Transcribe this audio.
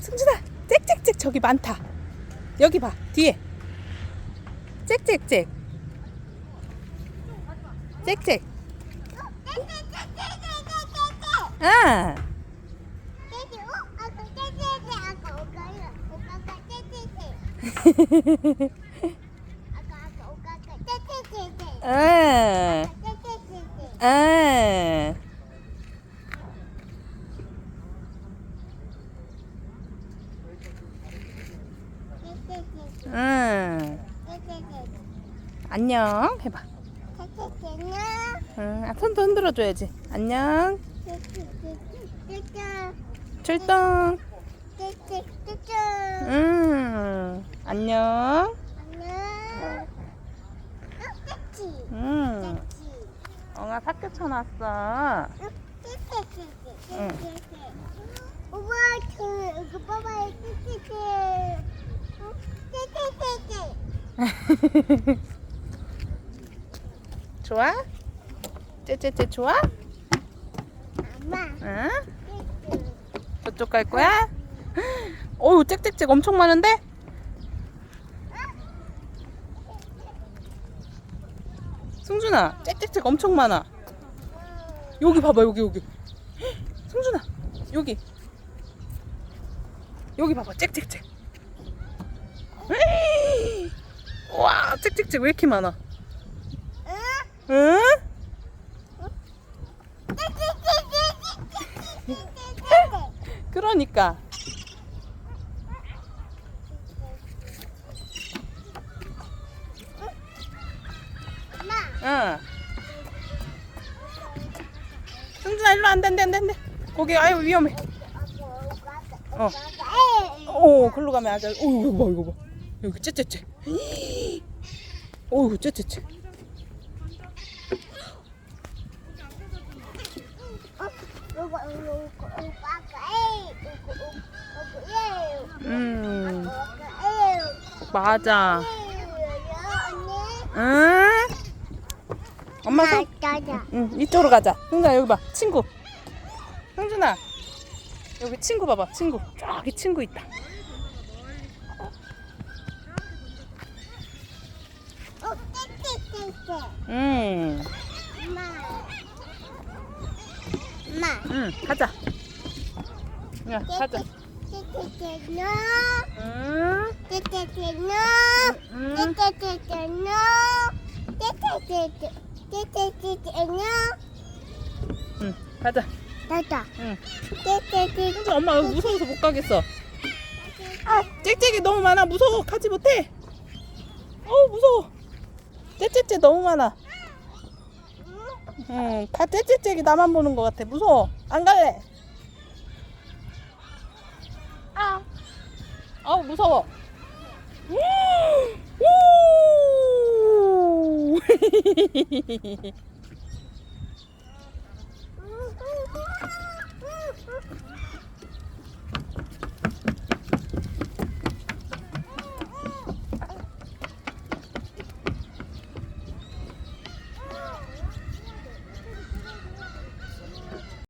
승준아 짹짹짹 저기 많다. 여기 봐 뒤에. 짹짹짹. 짹짹. 아. 아, 아. 응. 안녕 해봐. 응. 아, 손도 흔들어 줘야지. 안녕. 출동. 응. 안녕. 응. 엉아 학교 쳐놨어. 오빠 좋아? 째째째 좋아? 엄마 응? 저쪽 갈 거야? 어우 짹짹짹 엄청 많은데? 승준아 짹짹짹 엄청 많아 여기 봐봐 여기 여기 승준아 여기 여기 봐봐 짹짹짹! 와 짹짹짹 왜 이렇게 많아? 응? 응? 그러니까. 응. 승준아 일로 안돼 안돼 안돼 안돼. 거기 아유 위험해. 어. 오 글로 가면 아주 오 이거 봐 이거 봐. 여기 째째째 오 째째째 음 맞아 응 엄마 손 응, 이쪽으로 가자. 승준아 여기 봐. 친구. 승준아. 여기 친구 봐봐. 친구. 저기 친구 있다. 응. 응. 가자. 야, 가자. 응. 응. 응. 가자. 응. 승준 엄마 여기 무서워서 못 가겠어. 아, 짹짹이 너무 많아. 무서워. 가지 못해. 어우, 무서워. 짹짹짹 너무 많아. 응, 가 짹짹짹이 나만 보는 것 같아. 무서워. 안 갈래. 아, 아우 무서워. 우!